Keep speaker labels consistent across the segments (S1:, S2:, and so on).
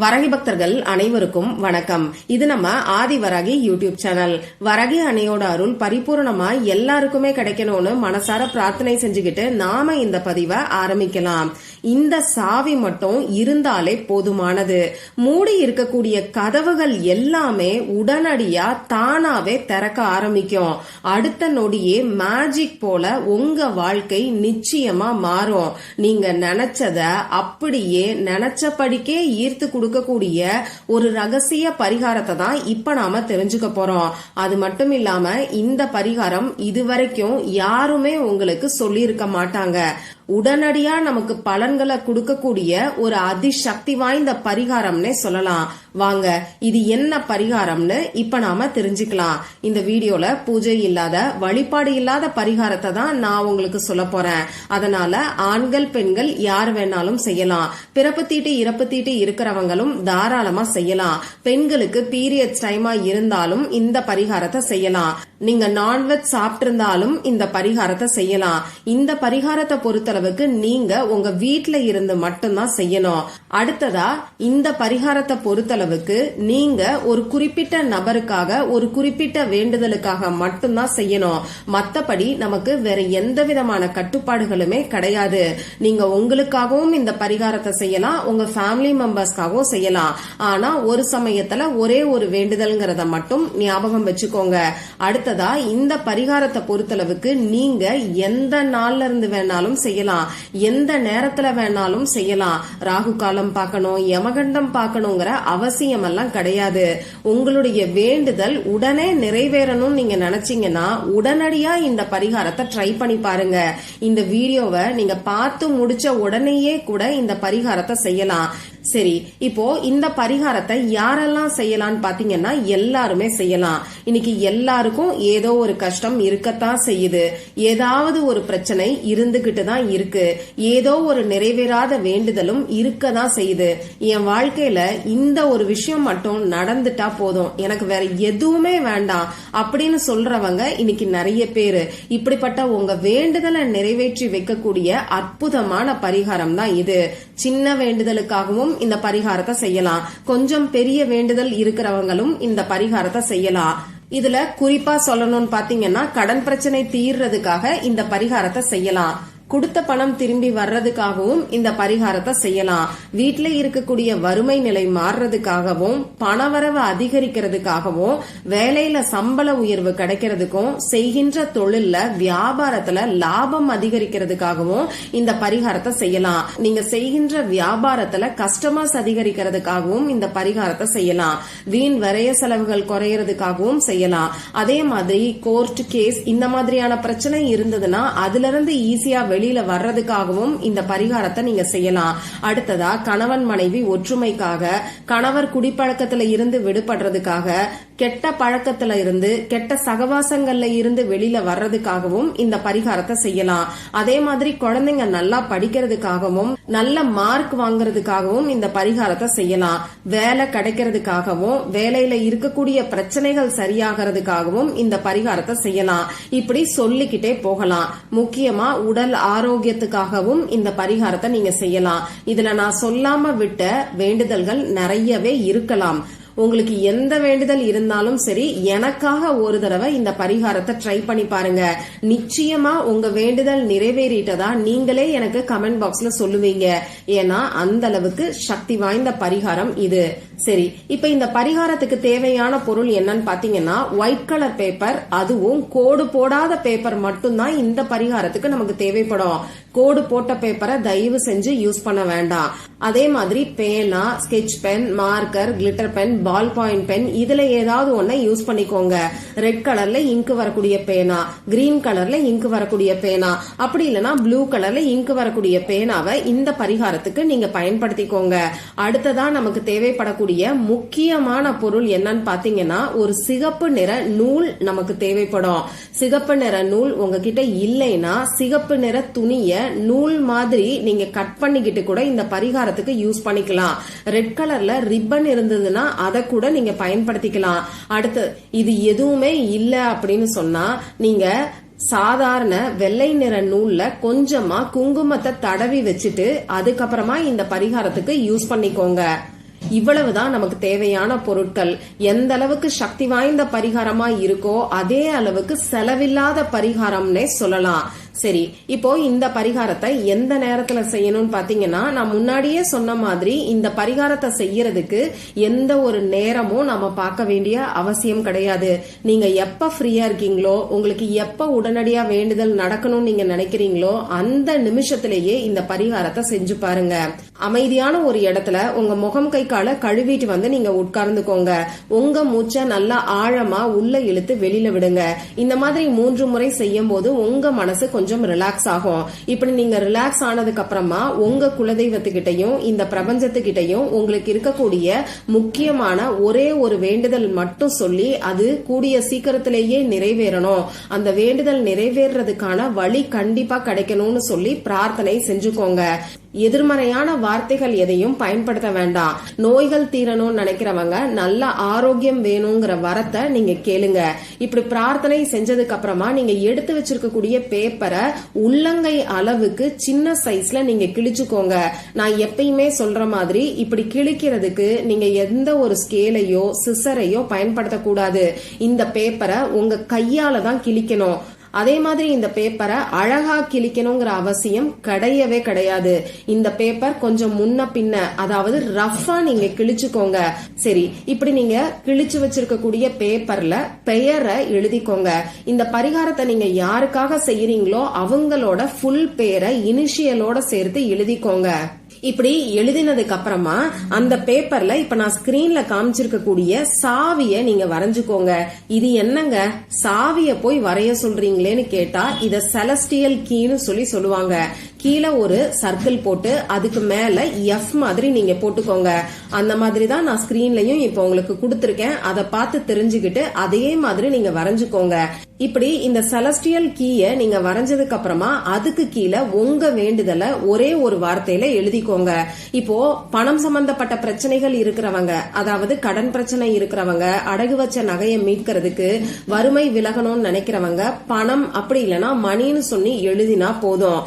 S1: வரகி பக்தர்கள் அனைவருக்கும் வணக்கம். இது நம்ம ஆதி வரகி யூடியூப் சேனல். வரகி அணையோட அருள் பரிபூர்ணமா எல்லாருக்குமே கிடைக்கணும்னு மனசார பிரார்த்தனை செஞ்சுக்கிட்டு நாம இந்த பதிவை ஆரம்பிக்கலாம். இந்த சாவி மட்டும் இருந்தாலே போதுமானது. மூடி இருக்கக்கூடிய கதவுகள் எல்லாமே உடனடியா தானாவே திறக்க ஆரம்பிக்கும். அடுத்த நொடியே மேஜிக் போல உங்க வாழ்க்கை நிச்சயமா மாறும். நீங்க நினைச்சத அப்படியே நினைச்சபடிக்கே ஈர்த்து கொடுக்கக்கூடிய ஒரு ரகசிய பரிகாரத்தை தான் இப்ப நாம தெரிஞ்சுக்க போறோம். அது மட்டும் இல்லாம இந்த பரிகாரம் இதுவரைக்கும் யாருமே உங்களுக்கு சொல்லியிருக்க மாட்டாங்க. உடனடியா நமக்கு பலன்களை கொடுக்கக்கூடிய ஒரு அதிசக்தி வாய்ந்த பரிகாரம்னே சொல்லலாம். வாங்க இது என்ன பரிகாரம்னு இப்ப நாம தெரிஞ்சுக்கலாம். இந்த வீடியோல பூஜை இல்லாத வழிபாடு இல்லாத பரிகாரத்தை தான் நான் உங்களுக்கு சொல்ல போறேன். அதனால ஆண்கள் பெண்கள் யார் வேணாலும் செய்யலாம். பிறப்பு தீட்டு இறப்பு தீட்டு இருக்கிறவங்களும் தாராளமா செய்யலாம். பெண்களுக்கு பீரியட்ஸ் டைமா இருந்தாலும் இந்த பரிகாரத்தை செய்யலாம். நீங்க நான்வெஜ் சாப்பிட்டிருந்தாலும் இந்த பரிகாரத்தை செய்யலாம். இந்த பரிகாரத்தை அளவுக்கு நீங்க உங்க வீட்ல இருந்து மட்டும்தான் செய்யணும். அடுத்ததா இந்த பரிகாரத்தை பொறுத்தளவுக்கு நீங்க ஒரு குறிப்பிட்ட நபருக்காக ஒரு குறிப்பிட்ட வேண்டுதலுக்காக மட்டும்தான் செய்யணும். மத்தபடி நமக்கு வேற எந்த விதமான கட்டுப்பாடுகளுமே கிடையாது. நீங்க உங்களுக்காகவும் இந்த பரிகாரத்தை செய்யலாம் உங்க ஃபேமிலி மெம்பர்ஸ்க்காகவும் செய்யலாம். ஆனா ஒரு சமயத்துல ஒரே ஒரு வேண்டுதல்ங்கிறத மட்டும் ஞாபகம் வச்சுக்கோங்க. அடுத்ததா இந்த பரிகாரத்தை பொறுத்தளவுக்கு நீங்க எந்த நாள்ல இருந்து வேணாலும் செய்யலாம். எந்த நேரத்துல வேணாலும் செய்யலாம். ராகு காலம் பார்க்கணும் யமகண்டம் பார்க்கணுங்கிற அவசியம் எல்லாம் கிடையாது. உங்களுடைய வேண்டுதல் உடனே நிறைவேறணும் நீங்க நினைச்சீங்கன்னா உடனடியா இந்த பரிகாரத்தை ட்ரை பண்ணி பாருங்க. இந்த வீடியோவை நீங்க பார்த்து முடிச்ச உடனேயே கூட இந்த பரிகாரத்தை செய்யலாம். சரி இப்போ இந்த பரிகாரத்தை யாரெல்லாம் செய்யலாம்னு பாத்தீங்கன்னா எல்லாருமே செய்யலாம். இன்னைக்கு எல்லாருக்கும் ஏதோ ஒரு கஷ்டம் இருக்கத்தான் செய்யுது. ஏதாவது ஒரு பிரச்சனை இருந்துகிட்டு தான் இருக்கு. ஏதோ ஒரு நிறைவேறாத வேண்டுதலும் இருக்க தான் செய்யுது. என் வாழ்க்கையில இந்த ஒரு விஷயம் மட்டும் நடந்துட்டா போதும். எனக்கு வேற எதுவுமே வேண்டாம் அப்படின்னு சொல்றவங்க இன்னைக்கு நிறைய பேரு. இப்படிப்பட்ட உங்க வேண்டுதலை நிறைவேற்றி வைக்கக்கூடிய அற்புதமான பரிகாரம் தான் இது. சின்ன வேண்டுதலுக்காகவும் இந்த பரிகாரத்தை செய்யலாம். கொஞ்சம் பெரிய வேண்டுதல் இருக்கிறவங்களும் இந்த பரிகாரத்தை செய்யலாம். இதுல குறிப்பா சொல்லணும்னு பாத்தீங்கன்னா கடன் பிரச்சனை தீர்றதுக்காக இந்த பரிகாரத்தை செய்யலாம். கொடுத்த பணம் திரும்பி வர்றதுக்காகவும் இந்த பரிகாரத்தை செய்யலாம். வீட்டுல இருக்கக்கூடிய வறுமை நிலை மாறுறதுக்காகவும் பணவரவு அதிகரிக்கிறதுக்காகவும் வேலையில சம்பள உயர்வு கிடைக்கிறதுக்கும் செய்கின்ற தொழில்ல வியாபாரத்துல லாபம் அதிகரிக்கிறதுக்காகவும் இந்த பரிகாரத்தை செய்யலாம். நீங்க செய்கின்ற வியாபாரத்துல கஸ்டமர்ஸ் அதிகரிக்கிறதுக்காகவும் இந்த பரிகாரத்தை செய்யலாம். வீண் விரைய செலவுகள் குறையறதுக்காகவும் செய்யலாம். அதே மாதிரி கோர்ட் கேஸ் இந்த மாதிரியான பிரச்சனை இருந்ததுன்னா அதுல இருந்து ஈஸியா வெளியில வர்றதுக்காகவும் இந்த பரிகாரத்தை நீங்க செய்யலாம். அடுத்ததா கணவன் மனைவி ஒற்றுமைக்காக கணவர் குடிப்பழக்கத்துல இருந்து விடுபடுறதுக்காக கெட்ட பழக்கத்துல இருந்து கெட்ட சகவாசங்கள்ல இருந்து வெளியில வர்றதுக்காகவும் இந்த பரிகாரத்தை செய்யலாம். அதே மாதிரி குழந்தைங்க நல்லா படிக்கிறதுக்காகவும் நல்ல மார்க் வாங்குறதுக்காகவும் இந்த பரிகாரத்தை செய்யலாம். வேலை கிடைக்கிறதுக்காகவும் வேலையில இருக்கக்கூடிய பிரச்சனைகள் சரியாகிறதுக்காகவும் இந்த பரிகாரத்தை செய்யலாம். இப்படி சொல்லிக்கிட்டே போகலாம். முக்கியமா உடல் ஆரோக்கியத்துக்காகவும் இந்த பரிகாரத்தை நீங்க செய்யலாம். இதுல நான் சொல்லாம விட்ட வேண்டுதல்கள் நிறையவே இருக்கலாம். உங்களுக்கு எந்த வேண்டுதல் இருந்தாலும் சரி எனக்காக ஒரு தடவை இந்த பரிகாரத்தை ட்ரை பண்ணி பாருங்க. நிச்சயமா உங்க வேண்டுதல் நிறைவேறிட்டதா நீங்களே எனக்கு கமெண்ட் பாக்ஸ்ல சொல்லுவீங்க. ஏன்னா அந்த அளவுக்கு சக்தி வாய்ந்த பரிகாரம் இது. சரி இப்ப இந்த பரிகாரத்துக்கு தேவையான பொருள் என்னன்னு பாத்தீங்கன்னா ஒயிட் கலர் பேப்பர் அதுவும் கோடு போடாத பேப்பர் மட்டும்தான் இந்த பரிகாரத்துக்கு நமக்கு தேவைப்படும். கோடு போட்ட பேப்பரை தயவு செஞ்சு யூஸ் பண்ண வேண்டாம். அதே மாதிரி பேனா sketch pen marker glitter pen ball point pen இதுல ஏதாவது ஒன்ன யூஸ் பண்ணிக்கோங்க. ரெட் கலர்ல இங்கு வரக்கூடிய பேனா கிரீன் கலர்ல இங்கு வரக்கூடிய பேனா அப்படி இல்லைன்னா ப்ளூ கலர்ல இங்கு வரக்கூடிய பேனாவை இந்த பரிகாரத்துக்கு நீங்க பயன்படுத்திக்கோங்க. அடுத்ததான் நமக்கு தேவைப்படக்கூடிய முக்கியமான பொருள் என்னன்னு பாத்தீங்கன்னா ஒரு சிகப்பு நிற நூல் நமக்கு தேவைப்படும். சிகப்பு நிற நூல் உங்ககிட்ட இல்லைன்னா சிகப்பு நிற துணிய நூல் மாதிரி நீங்க கட் பண்ணிக்கிட்டு கூட இந்த பரிகாரத்துக்கு யூஸ் பண்ணிக்கலாம். ரெட் கலர்ல ரிப்பன் இருந்ததுன்னா அதை கூட நீங்க பயன்படுத்திக்கலாம். அடுத்து இது எதுவுமே இல்ல அப்படின்னு சொன்னா நீங்க சாதாரண வெள்ளை நிற நூல்ல கொஞ்சமா குங்குமத்தை தடவி வச்சுட்டு அதுக்கப்புறமா இந்த பரிகாரத்துக்கு யூஸ் பண்ணிக்கோங்க. இவ்வளவுதான் நமக்கு தேவையான பொருட்கள். எந்த அளவுக்கு சக்தி வாய்ந்த பரிகாரமா இருக்கோ அதே அளவுக்கு செலவில்லாத பரிகாரம்னே சொல்லலாம். சரி இப்போ இந்த பரிகாரத்தை எந்த நேரத்துல செய்யணும்னு பாத்தீங்கன்னா நான் முன்னாடியே சொன்ன மாதிரி இந்த பரிகாரத்தை செய்யறதுக்கு எந்த ஒரு நேரமும் நம்ம பார்க்க வேண்டிய அவசியம் கிடையாது. நீங்க எப்ப ஃப்ரீயா இருக்கீங்களோ உங்களுக்கு எப்ப உடனடியா வேண்டுதல் நடக்கணும்னு நீங்க நினைக்கிறீங்களோ அந்த நிமிஷத்திலேயே இந்த பரிகாரத்தை செஞ்சு பாருங்க. அமைதியான ஒரு இடத்துல உங்க முகம் கை காலை கழுவிட்டு வந்து நீங்க உட்கார்ந்துக்கோங்க. உங்க மூச்சை நல்லா ஆழமா உள்ள இழுத்து வெளியில விடுங்க. இந்த மாதிரி மூன்று முறை செய்யும் போது உங்க மனசு கொஞ்சம் கொஞ்சம் ரிலாக்ஸ் ஆகும். இப்படி நீங்க ரிலாக்ஸ் ஆனதுக்கு அப்புறமா உங்க குலதெய்வத்துக்கிட்டையும் இந்த பிரபஞ்சத்துக்கிட்டையும் உங்களுக்கு இருக்கக்கூடிய முக்கியமான ஒரே ஒரு வேண்டுதல் மட்டும் சொல்லி அது கூடிய சீக்கிரத்திலேயே நிறைவேறணும். அந்த வேண்டுதல் நிறைவேறதுக்கான வழி கண்டிப்பா கிடைக்கணும்னு சொல்லி பிரார்த்தனை செஞ்சுக்கோங்க. எதிர்மறையான வார்த்தைகள் எதையும் பயன்படுத்த வேண்டாம் நோய்கள் தீரணும்னு நினைக்கிறவங்க நல்ல ஆரோக்கியம் வேணுங்கிற வரத்தை நீங்க கேளுங்க. இப்படி பிரார்த்தனை செஞ்சதுக்கு அப்புறமா நீங்க எடுத்து வச்சிருக்கக்கூடிய பேப்பரை உள்ளங்கை அளவுக்கு சின்ன சைஸ்ல நீங்க கிழிச்சுக்கோங்க. நான் எப்பயுமே சொல்ற மாதிரி இப்படி கிழிக்கிறதுக்கு நீங்க எந்த ஒரு ஸ்கேலையோ சிசரையோ பயன்படுத்தக்கூடாது. இந்த பேப்பரை உங்க கையால தான் கிழிக்கணும். அதே மாதிரி இந்த பேப்பரை அழகா கிழிக்கணுங்கிற அவசியம் கிடையவே கிடையாது. இந்த பேப்பர் கொஞ்சம் முன்ன பின்ன அதாவது ரஃபா நீங்க கிழிச்சுக்கோங்க. சரி இப்படி நீங்க கிழிச்சு வச்சிருக்கக்கூடிய பேப்பர்ல பெயரை எழுதிக்கோங்க. இந்த பரிகாரத்தை நீங்க யாருக்காக செய்யறீங்களோ அவங்களோட ஃபுல் பேரை இனிஷியலோட சேர்த்து எழுதிக்கோங்க. இப்படி எழுதினதுக்கு அப்புறமா அந்த பேப்பர்ல இப்ப நான் ஸ்கிரீன்ல காமிச்சிருக்க கூடிய சாவிய நீங்க வரைஞ்சுக்கோங்க. இது என்னங்க? சாவிய போய் வரைய சொல்றீங்களேன்னு கேட்டா இத செலஸ்டியல் கீன்னு சொல்லி சொல்லுவாங்க. கீழே ஒரு சர்க்கிள் போட்டு அதுக்கு மேல எஃப் மாதிரி நீங்க போட்டுக்கோங்க. அந்த மாதிரி தான் நான் ஸ்கிரீன்லயும் இப்போ உங்களுக்கு கொடுத்துருக்கேன். அதை பார்த்து தெரிஞ்சுக்கிட்டு அதே மாதிரி நீங்க வரைஞ்சுக்கோங்க. இப்படி இந்த செலஸ்டியல் கீய நீங்க வரைஞ்சதுக்கு அப்புறமா அதுக்கு கீழே உங்க வேண்டுதலை ஒரே ஒரு வார்த்தையில எழுதிக்கோங்க. இப்போ பணம் சம்பந்தப்பட்ட பிரச்சனைகள் இருக்கிறவங்க அதாவது கடன் பிரச்சனை இருக்கிறவங்க அடகு வச்ச நகையை மீட்கிறதுக்கு வறுமை விலகணும்னு நினைக்கிறவங்க பணம் அப்படி இல்லைன்னா மணின்னு சொல்லி எழுதினா போதும்.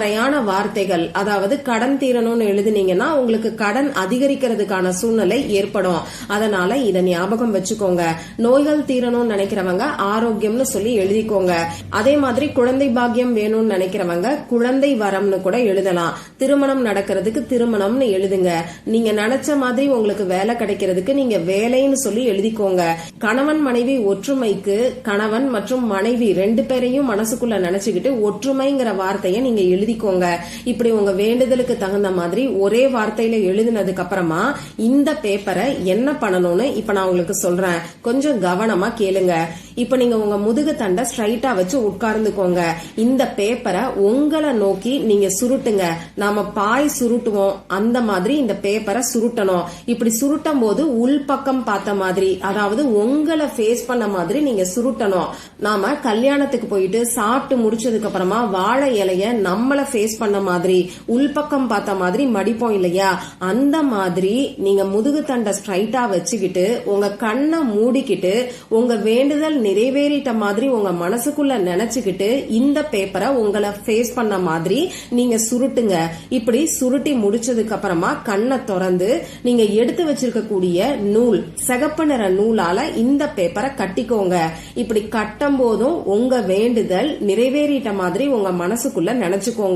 S1: நேர்மறையான வார்த்தைகள் அதாவது கடன் தீரணும்னு எழுதினீங்கன்னா உங்களுக்கு கடன் அதிகரிக்கிறதுக்கான சூழ்நிலை ஏற்படும். அதனால இதை ஞாபகம் வச்சுக்கோங்க. நோய்கள் தீரணும்னு நினைக்கிறவங்க ஆரோக்கியம்னு சொல்லி எழுதிக்கோங்க. அதே மாதிரி குழந்தை பாக்கியம் வேணும்னு நினைக்கிறவங்க குழந்தை வரம்னு கூட எழுதலாம். திருமணம் நடக்கிறதுக்கு திருமணம்னு எழுதுங்க. நீங்க நினைச்ச மாதிரி உங்களுக்கு வேலை கிடைக்கிறதுக்கு நீங்க வேலைன்னு சொல்லி எழுதிக்கோங்க. கணவன் மனைவி ஒற்றுமைக்கு கணவன் மற்றும் மனைவி ரெண்டு பேரையும் மனசுக்குள்ள நினைச்சுக்கிட்டு ஒற்றுமைங்கிற வார்த்தையை நீங்க எழுதிக்கோங்க. இப்படி உங்க வேண்டுதலுக்கு தகுந்த மாதிரி ஒரே வார்த்தையில எழுதினதுக்கு அப்புறமா இந்த பேப்பரை என்ன பண்ணணும்னு இப்ப நான் உங்களுக்கு சொல்றேன். கொஞ்சம் கவனமா கேளுங்க. இப்ப நீங்க உங்க முதுகு தண்டை ஸ்ட்ரைட்டா வச்சு உட்கார்ந்துக்கோங்க. இந்த பேப்பரை உங்களை நோக்கி நீங்க சுருட்டுங்க. நாம பாய் சுருட்டுவோம். அந்த மாதிரி இந்த பேப்பரை சுருட்டணும். இப்படி சுருட்டும் போது உள்பக்கம் பார்த்த மாதிரி அதாவது உங்களை ஃபேஸ் பண்ண மாதிரி நீங்க சுருட்டணும். நாம கல்யாணத்துக்கு போயிட்டு சாப்பிட்டு முடிச்சதுக்கு அப்புறமா வாழை இலைய நம்மள ஃபேஸ் பண்ண மாதிரி உள்பக்கம் பார்த்த மாதிரி மடிப்போம் இல்லையா? அந்த மாதிரி நீங்க முதுகு தண்டை ஸ்ட்ரைட்டா வச்சுக்கிட்டு உங்க கண்ணை மூடிக்கிட்டு உங்க வேண்டுதல் நிறைவேறிட்ட மாதிரி உங்க மனசுக்குள்ள நினைச்சுக்கிட்டு இந்த பேப்பரை உங்களை ஃபேஸ் பண்ண மாதிரி நீங்க சுருட்டுங்க. இப்படி சுருட்டி முடிச்சதுக்கு அப்புறமா கண்ணை திறந்து நீங்க எடுத்து வச்சிருக்கக்கூடிய நூல் சிகப்பு நிற நூலால இந்த பேப்பரை கட்டிக்கோங்க. இப்படி கட்டும் போதும் உங்க வேண்டுதல் நிறைவேறிட்ட மாதிரி உங்க மனசுக்குள்ள நினைச்சுக்கோங்க.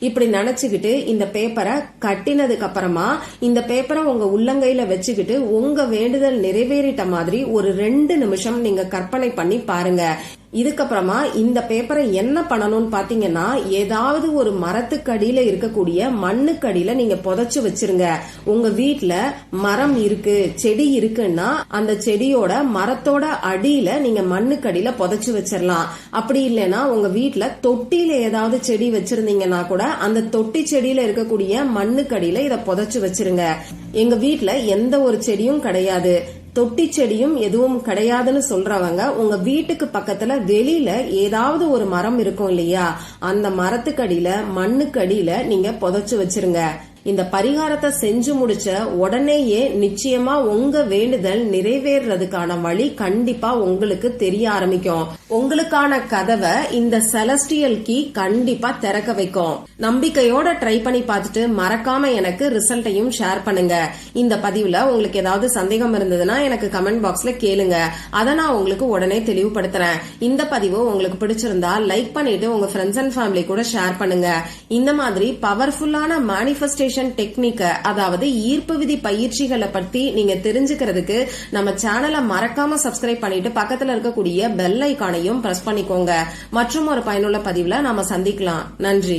S1: இப்படி நினைச்சுக்கிட்டு இந்த பேப்பரை கட்டினதுக்கு அப்புறமா இந்த பேப்பரை உங்க உள்ளங்கையில வச்சுக்கிட்டு உங்க வேண்டுதல் நிறைவேறிட்ட மாதிரி ஒரு ரெண்டு நிமிஷம் நீங்க கற்பனை பண்ணி பாருங்க. இதுக்கப்புறமா இந்த பேப்பரை என்ன பண்ணணும்னு பாத்தீங்கன்னா ஏதாவது ஒரு மரத்துக்கடியில இருக்கக்கூடிய மண்ணுக்கடியில நீங்க புதைச்சு வச்சிருங்க. உங்க வீட்டுல மரம் இருக்கு செடி இருக்குன்னா அந்த செடியோட மரத்தோட அடியில நீங்க மண்ணுக்கடியில புதைச்சு வச்சிடலாம் அப்படி இல்லைன்னா உங்க வீட்டுல தொட்டியில ஏதாவது செடி வச்சிருந்தீங்கன்னா கூட அந்த தொட்டி செடியில இருக்கக்கூடிய மண்ணுக்கடியில இதை புதைச்சு வச்சிருங்க. எங்க வீட்டுல எந்த ஒரு செடியும் கிடையாது. தொட்டி செடியும் எதுவும் கிடையாதுன்னு சொல்றவங்க உங்க வீட்டுக்கு பக்கத்துல வெளியில ஏதாவது ஒரு மரம் இருக்கும் இல்லையா? அந்த மரத்துக்கடியில மண்ணுக்கடியில நீங்க புதைச்சு வச்சிருங்க. இந்த பரிகாரத்தை செஞ்சு முடிச்ச உடனேயே நிச்சயமா உங்க வேண்டுதல் நிறைவேறதுக்கான வழி கண்டிப்பா உங்களுக்கு தெரிய ஆரம்பிக்கும். உங்களுக்கான கதவை இந்த செலஸ்டியல் கீ கண்டிப்பா திறக்க வைக்கும். நம்பிக்கையோட ட்ரை பண்ணி பார்த்துட்டு மறக்காம எனக்கு ரிசல்ட்டையும் ஷேர் பண்ணுங்க. இந்த பதிவுல உங்களுக்கு ஏதாவது சந்தேகம் இருந்ததுன்னா எனக்கு கமெண்ட் பாக்ஸ்ல கேளுங்க. அதை நான் உங்களுக்கு உடனே தெளிவுபடுத்துறேன். இந்த பதிவு உங்களுக்கு பிடிச்சிருந்தா லைக் பண்ணிட்டு உங்க ஃப்ரெண்ட்ஸ் அண்ட் ஃபேமிலி கூட ஷேர் பண்ணுங்க. இந்த மாதிரி பவர்ஃபுல்லான மெடிடேஷன் டெக்னிக்கை அதாவது ஈர்ப்பு விதி பயிற்சிகளை பத்தி நீங்க தெரிஞ்சுக்கிறதுக்கு நம்ம சேனலை மறக்காம சப்ஸ்கிரைப் பண்ணிட்டு பக்கத்துல இருக்கக்கூடிய பெல் ஐக்கானையும் பிரஸ் பண்ணிக்கோங்க. மற்றும் ஒரு பயனுள்ள பதிவுல நாம சந்திக்கலாம். நன்றி.